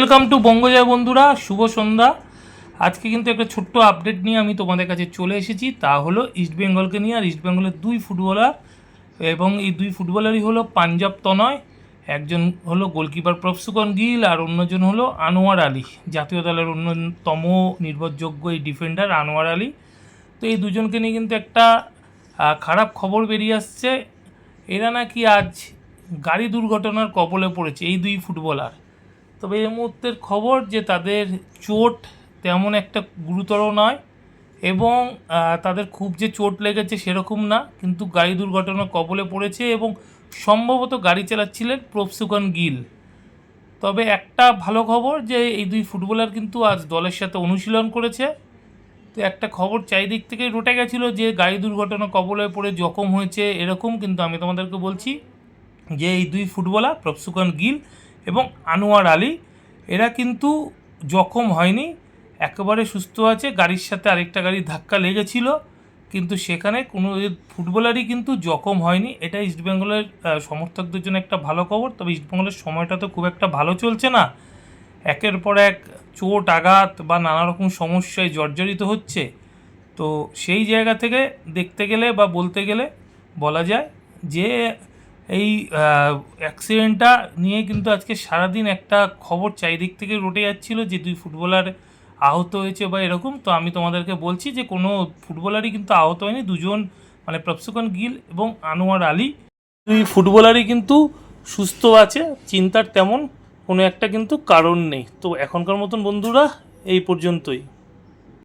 Welcome to বঙ্গজয় বন্ধুরা, শুভ সন্ধ্যা। আজকে কিন্তু একটা ছোট্ট আপডেট নিয়ে আমি তোমাদের কাছে চলে এসেছি। তা হলো ইস্ট বেঙ্গলকে নিয়ে, আর ইস্ট বেঙ্গলের দুই ফুটবলার এবং এই দুই ফুটবলারই হলো পাঞ্জাব তনয় একজন হলো গোলকিপার প্রফসুকন গিল, আর অন্যজন হলো আনোয়ার আলী জাতীয় দলের অন্যতম নির্ভরযোগ্য এই ডিফেন্ডার আনোয়ার আলী তো এই দুজনকে নিয়ে কিন্তু একটা খারাপ খবর বেরিয়ে আসছে। এরা নাকি আজ গাড়ি দুর্ঘটনার কবলে পড়েছে, এই দুই ফুটবলার তবে এই মুহূর্তের খবর যে তাদের চোট তেমন একটা গুরুতর নয় এবং তাদের খুব যে চোট লেগেছে সেরকম না, কিন্তু গাড়ি দুর্ঘটনার কবলে পড়েছে এবং সম্ভবত গাড়ি চালাচ্ছিলেন প্রফসুকন গিল। তবে একটা ভালো খবর যে এই দুই ফুটবলার কিন্তু আজ দলের সাথে অনুশীলন করেছে। তো একটা খবর চারিদিক থেকে রটে গেছিল যে গাড়ি দুর্ঘটনা কবলে পড়ে জখম হয়েছে এরকম, কিন্তু আমি তোমাদেরকে বলছি যে এই দুই ফুটবলার প্রফসুকন গিল এবং আনোয়ার আলী, এরা কিন্তু জখম হয়নি, একেবারে সুস্থ আছে, গাড়ির সাথে আরেকটা গাড়ির ধাক্কা লেগেছিল, কিন্তু সেখানে কোনো ফুটবলারই কিন্তু জখম হয়নি। এটা ইস্টবেঙ্গলের সমর্থকদের জন্য একটা ভালো খবর, তবে ইস্টবেঙ্গলের সময়টা তো খুব একটা ভালো চলছে না। একের পর এক চোট, আঘাত বা নানা রকম সমস্যায় জর্জরিত হচ্ছে। তো সেই জায়গা থেকে দেখতে গেলে বা বলতে গেলে বলা যায় যে এই অ্যাক্সিডেন্টটা নিয়ে কিন্তু আজকে সারাদিন একটা খবর চারিদিক থেকে রটে যাচ্ছিল যে দুই ফুটবলার আহত হয়েছে বা এরকম। তো আমি তোমাদেরকে বলছি যে কোনো ফুটবলারই কিন্তু আহত হয়নি। দুজন মানে প্রফসুকন গিল এবং আনোয়ার আলী। দুই ফুটবলারই কিন্তু সুস্থ আছে, চিন্তার তেমন কোনো একটা কিন্তু কারণ নেই। তো এখনকার মতন বন্ধুরা, এই পর্যন্তই।